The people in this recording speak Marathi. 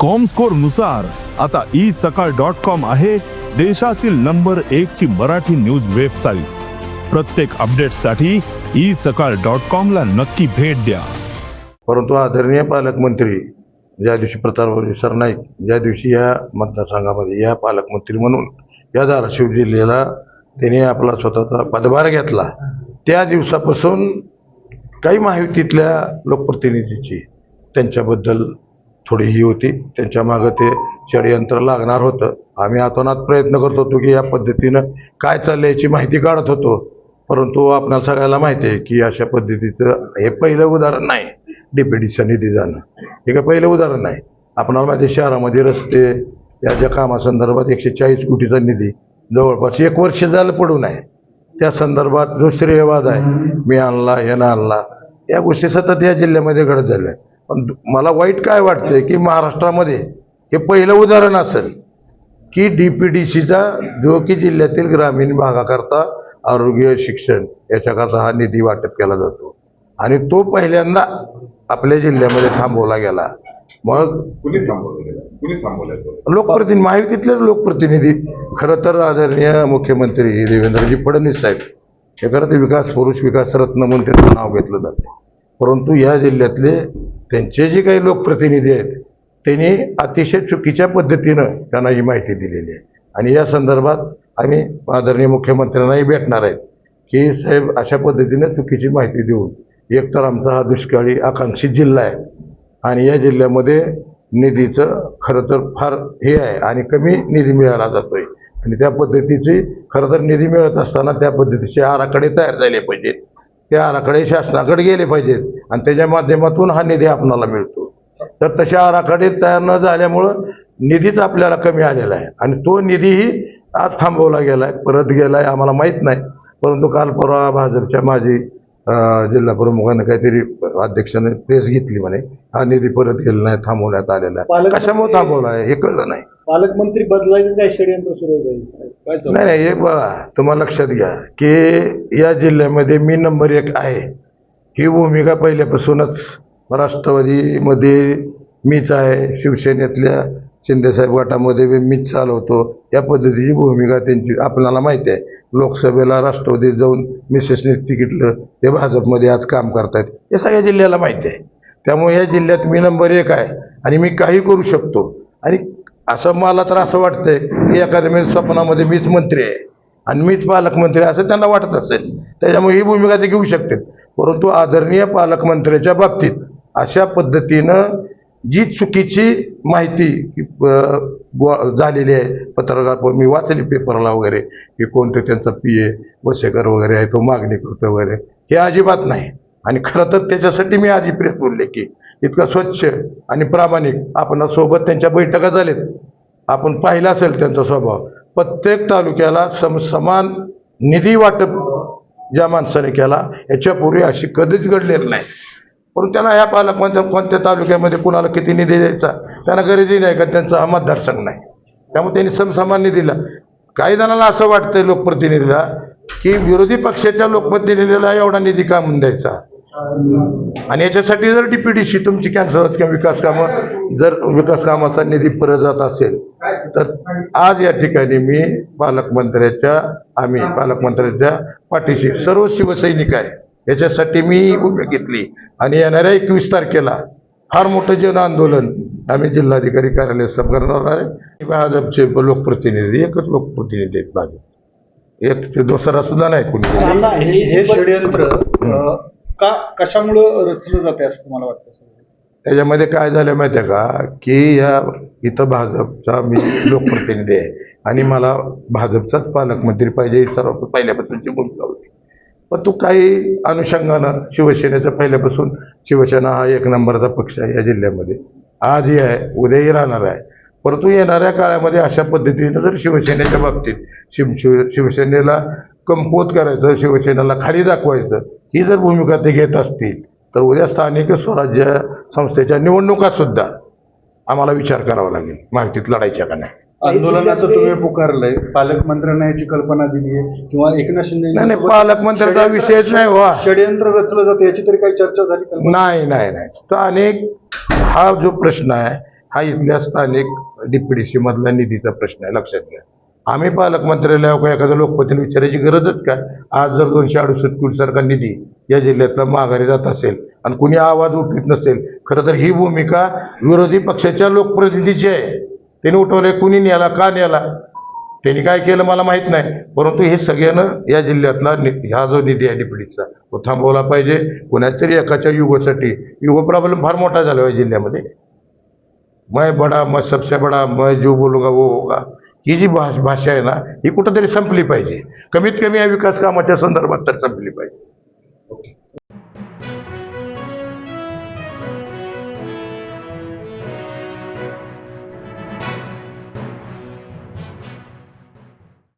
कॉमस्कोरनुसार आता ई सकाळ डॉट कॉम आहे देशातील नंबर एक ची मराठी न्यूज वेबसाईट प्रत्येक अपडेटसाठी ई सकाळ डॉट कॉम ला नक्की भेट द्या. परंतु आदरणीय पालकमंत्री ज्या दिवशी प्रतापराव सरनाईक ज्या दिवशी या मतदारसंघामध्ये या पालकमंत्री म्हणून या धाराशिव जिल्ह्याला त्यांनी आपला स्वतःचा पदभार घेतला त्या दिवसापासून काही माहितीतल्या लोकप्रतिनिधीची त्यांच्याबद्दल थोडी ही होती. त्यांच्या मागं ते षडयंत्र लागणार होतं. आम्ही आतोनात प्रयत्न करत होतो की या पद्धतीनं काय चाललं याची माहिती काढत होतो. परंतु आपणाला सगळ्याला माहिती आहे की अशा पद्धतीचं हे पहिलं उदाहरण नाही. डीपीडीचा निधी जाणं हे काय पहिलं उदाहरण नाही. आपणाला माहिती शहरामध्ये रस्ते या ज्या कामासंदर्भात एकशे चाळीस कोटीचा निधी जवळपास एक वर्ष झालं पडून आहे त्या संदर्भात जो श्रेयवाद आहे मी आणला यानं आणला या गोष्टी सतत या जिल्ह्यामध्ये घडत झाल्या. पण मला वाईट काय वाटतंय की महाराष्ट्रामध्ये हे पहिलं उदाहरण असेल की डी पी डी सीचा जो की जिल्ह्यातील ग्रामीण भागाकरता आरोग्य शिक्षण याच्याकरता हा निधी वाटप केला जातो. आणि तो पहिल्यांदा आपल्या जिल्ह्यामध्ये थांबवला गेला. मग कुणी थांबवलं गेलं? कुणी थांबवलं तो? लोकप्रतिनिधी महायुतीतले लोकप्रतिनिधी. खरं तर आदरणीय मुख्यमंत्री देवेंद्रजी फडणवीस साहेब हे खरं तर विकास पुरुष विकास रत्न म्हणून त्यांचं नाव घेतलं जातं. परंतु या जिल्ह्यातले त्यांचे जे काही लोकप्रतिनिधी आहेत त्यांनी अतिशय चुकीच्या पद्धतीनं त्यांना ही माहिती दिलेली आहे. आणि या संदर्भात आम्ही आदरणीय मुख्यमंत्र्यांनाही भेटणार आहेत की साहेब अशा पद्धतीनं चुकीची माहिती देऊन एकतर आमचा हा दुष्काळी आकांक्षित जिल्हा आहे आणि या जिल्ह्यामध्ये निधीचं खरं तर फार हे आहे आणि कमी निधी मिळाला आहे आणि त्या पद्धतीची खरं तर निधी मिळत असताना त्या पद्धतीचे आराखडे तयार झाले पाहिजेत. ते आराखडे शासनाकडे गेले पाहिजेत. आणि त्याच्या माध्यमातून हा निधी आपणाला मिळतो. तर तसे आराखडे तयार न झाल्यामुळं निधीच आपल्याला कमी आलेला आहे. आणि तो निधीही आज थांबवला गेला आहे परत गेला आहे आम्हाला माहीत नाही. परंतु काल परवा भाजपच्या माजी अं, जिल्हा प्रमुखानं काहीतरी अध्यक्षाने प्रेस घेतली म्हणे. हा निधी परत गेला नाही थांबवण्यात आलेला आहे. कशामुळे थांबवला आहे हे कळलं नाही. पालकमंत्री बदलायचं काय षडयंत्र सुरू आहे? काय चालू नाही नाही हे बघा तुम्हाला लक्षात घ्या की या जिल्ह्यामध्ये मी नंबर एक आहे. ही भूमिका पहिल्यापासूनच राष्ट्रवादीमध्ये मीच आहे. शिवसेनेतल्या शिंदेसाहेब गटामध्ये बी मीच चालवतो. या पद्धतीची भूमिका त्यांची आपल्याला माहिती आहे. लोकसभेला राष्ट्रवादीत जाऊन मिसेसने तिकीटलं ते भाजपमध्ये आज काम करतायत. हे सगळ्या जिल्ह्याला माहिती आहे. त्यामुळे या जिल्ह्यात मी नंबर एक आहे आणि मी काही करू शकतो. आणि असं मला तर असं वाटतंय की एखाद्या स्वप्नामध्ये मीच मंत्री आहे आणि मीच पालकमंत्री असं त्यांना वाटत असेल. त्याच्यामुळे ही भूमिका ते घेऊ शकते. परंतु आदरणीय पालकमंत्र्याच्या बाबतीत अशा पद्धतीनं जी चुकीची माहिती झालेली आहे पत्रकार मी वाचली पेपरला वगैरे की कोणतं त्यांचा पी ए वसेकर वगैरे आहे तो मागणी करतो वगैरे हे अजिबात नाही. आणि खरं तर त्याच्यासाठी मी आधी प्रेस बोलले की इतका स्वच्छ आणि प्रामाणिक आपणासोबत त्यांच्या बैठका झालेत. आपण पाहिला असेल त्यांचा स्वभाव. प्रत्येक तालुक्याला सम समान निधी वाटप ज्या माणसाने केला याच्यापूर्वी अशी कधीच घडलेली नाही. परंतु त्यांना ह्या पाहिला कोणत्या कोणत्या तालुक्यामध्ये कुणाला किती निधी द्यायचा त्यांना गरजही नाही का? त्यांचा हा मतदारसंघ नाही. त्यामुळे त्यांनी समसमान निधीला काही जणांना असं वाटतंय लोकप्रतिनिधीला की विरोधी पक्षाच्या लोकप्रतिनिधीला एवढा निधी का म्हणून द्यायचा? आणि याच्यासाठी जर डीपीडीसी तुमची कॅन्सल होत किंवा विकास कामं जर विकास कामाचा निधी परत जात असेल तर आज या ठिकाणी मी पालकमंत्र्याच्या आम्ही पालकमंत्र्याच्या पाठीशी सर्व शिवसैनिक आहे. याच्यासाठी मी भूमिका घेतली. आणि येणाऱ्या एकवीस तारखेला फार मोठं जन आंदोलन आम्ही जिल्हाधिकारी कार्यालय करणार आहे. भाजपचे लोकप्रतिनिधी एकच लोकप्रतिनिधी आहेत भाजप. एक ते दुसरा सुद्धा नाही कुणी हे हे षडयंत्र अं, का कशामुळं रचलं जाते असं तुम्हाला वाटतं त्याच्यामध्ये काय झालं माहिती आहे का? की या इथं भाजपचा मी लोकप्रतिनिधी आहे. आणि मला भाजपचाच पालकमंत्री पाहिजे ही सर्व पहिल्यापासूनची भूमिका होती. पण तू काही अनुषंगानं शिवसेनेचं पहिल्यापासून शिवसेना हा एक नंबरचा पक्ष आहे या जिल्ह्यामध्ये. आजही आहे उद्याही राहणार आहे. परंतु येणाऱ्या काळामध्ये अशा पद्धतीनं जर शिवसेनेच्या बाबतीत शिव शिव शिवसेनेला कमकुवत करायचं शिवसेनेला खाली दाखवायचं ही जर भूमिका ते घेत असतील तर उद्या स्थानिक स्वराज्य संस्थेच्या निवडणुका सुद्धा आम्हाला विचार करावा लागेल. माहितीत लढायच्या का नाही? आंदोलनाचं तुम्ही पुकारलंय. पालकमंत्र्यांना याची कल्पना दिली आहे. किंवा एकनाथ शिंदे नाही नाही पालकमंत्र्याचा विषयच नाही व्हा षडयंत्र रचलं जातं याची तरी काही चर्चा झाली? नाही नाही नाही. स्थानिक हा जो प्रश्न आहे हा इथल्या स्थानिक डीपीडीसी मधला निधीचा प्रश्न आहे लक्षात घ्या. आम्ही पालकमंत्र्याला का एखाद्या लोकपतीला विचारायची गरजच काय? आज जर दोनशे अडुसष्ट कोटीसारखा निधी या जिल्ह्यातला माघारी जात असेल आणि कुणी आवाज उठवीत नसेल खरं तर ही भूमिका विरोधी पक्षाच्या लोकप्रतिनिधीची आहे. त्यांनी उठवले कुणी न्याला का न्याला त्यांनी काय केलं मला माहीत नाही. परंतु हे सगळ्यानं या जिल्ह्यातला नि- ह्या जो निधी आहे डीपीडीचा तो थांबवला पाहिजे. कुणाच्या तरी एकाच्या युगासाठी युग प्रॉब्लेम फार मोठा झाला आहे या जिल्ह्यामध्ये. मैं बडा मैं सबसे बडा मैं जो बोलूंगा वो होगा। ही जी भाष भाषा आहे ना ही कुठंतरी संपली पाहिजे। कमीत कमी या विकास कामाच्या संदर्भात तर संपली पाहिजे।